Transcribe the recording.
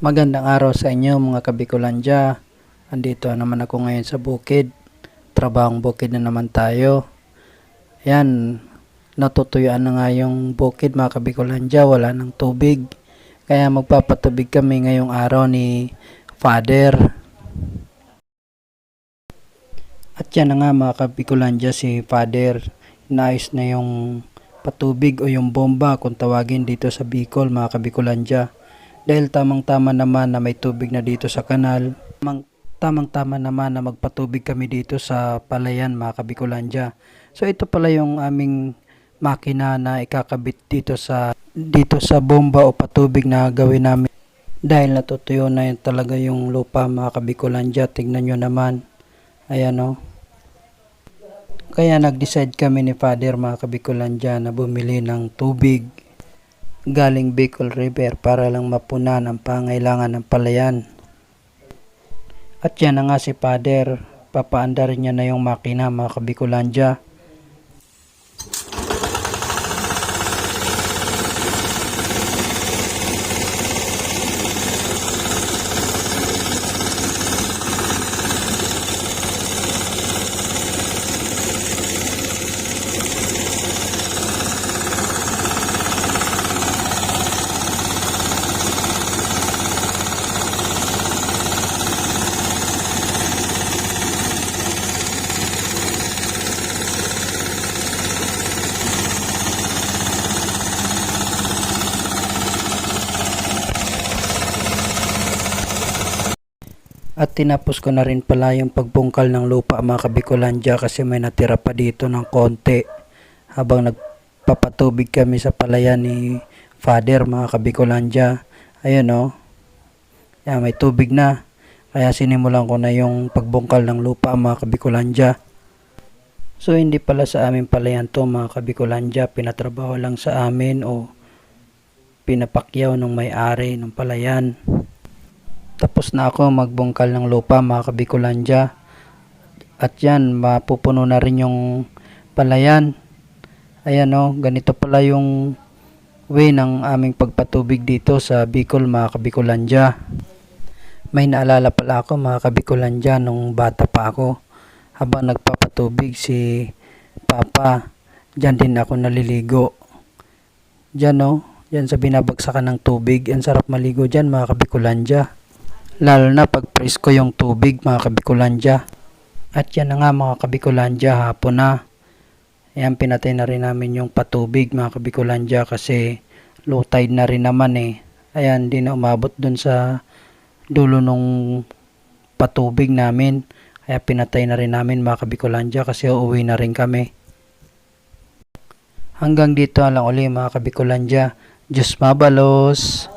Magandang araw sa inyo mga kabikulandya. Andito naman ako ngayon sa bukid. Trabahong bukid na naman tayo. Yan, natutuyuan na nga yung bukid mga kabikulandya. Wala ng tubig. Kaya magpapatubig kami ngayong araw ni Father. At yan na nga mga kabikulandya si Father. Inaayos na yung patubig o yung bomba kung tawagin dito sa Bicol mga kabikulandya dahil tamang-tama naman na may tubig na dito sa kanal. Tamang, tamang-tama naman na magpatubig kami dito sa palayan mga kabikulandya. So ito pala yung aming makina na ikakabit dito sa dito sa bomba o patubig na gawin namin. Dahil natutuyo na yun talaga yung lupa mga kabikulandya. Tignan nyo naman. Ayan o. Kaya nag-decide kami ni Father mga kabikulandya na bumili ng tubig galing Bicol River para lang mapunan ang pangailangan ng palayan. At yan na nga si Father, papaandarin niya na yung makina mga kabikulandya. At tinapos ko na rin pala yung pagbungkal ng lupa mga kabikulandya kasi may natira pa dito ng konti habang nagpapatubig kami sa palayan ni Father mga kabikulandya. Ayun o. Yan, may tubig na. Kaya sinimulan ko na yung pagbungkal ng lupa mga kabikulandya. So hindi pala sa amin palayan to mga kabikulandya. Pinatrabaho lang sa amin o pinapakyaw ng may-ari ng palayan. Tapos na ako magbungkal ng lupa mga kabikulandya. At yan, mapupuno na rin yung palayan. Ayan o, ganito pala yung way ng aming pagpatubig dito sa Bicol mga kabikulandya. May naalala pala ako mga kabikulandya nung bata pa ako. Habang nagpapatubig si Papa, dyan din ako naliligo. Dyan o, dyan sa binabagsakan ng tubig. Ang sarap maligo dyan mga kabikulandya lalo na pag presko yung tubig mga kabikulandya. At yan na nga mga kabikulandya, hapon na. Ayan, pinatay na rin namin yung patubig mga kabikulandya kasi low tide na rin naman eh. Ayan, di na umabot dun sa dulo nung patubig namin. Kaya pinatay na rin namin mga kabikulandya kasi uuwi na rin kami. Hanggang dito lang uli mga kabikulandya. Diyos mabalos!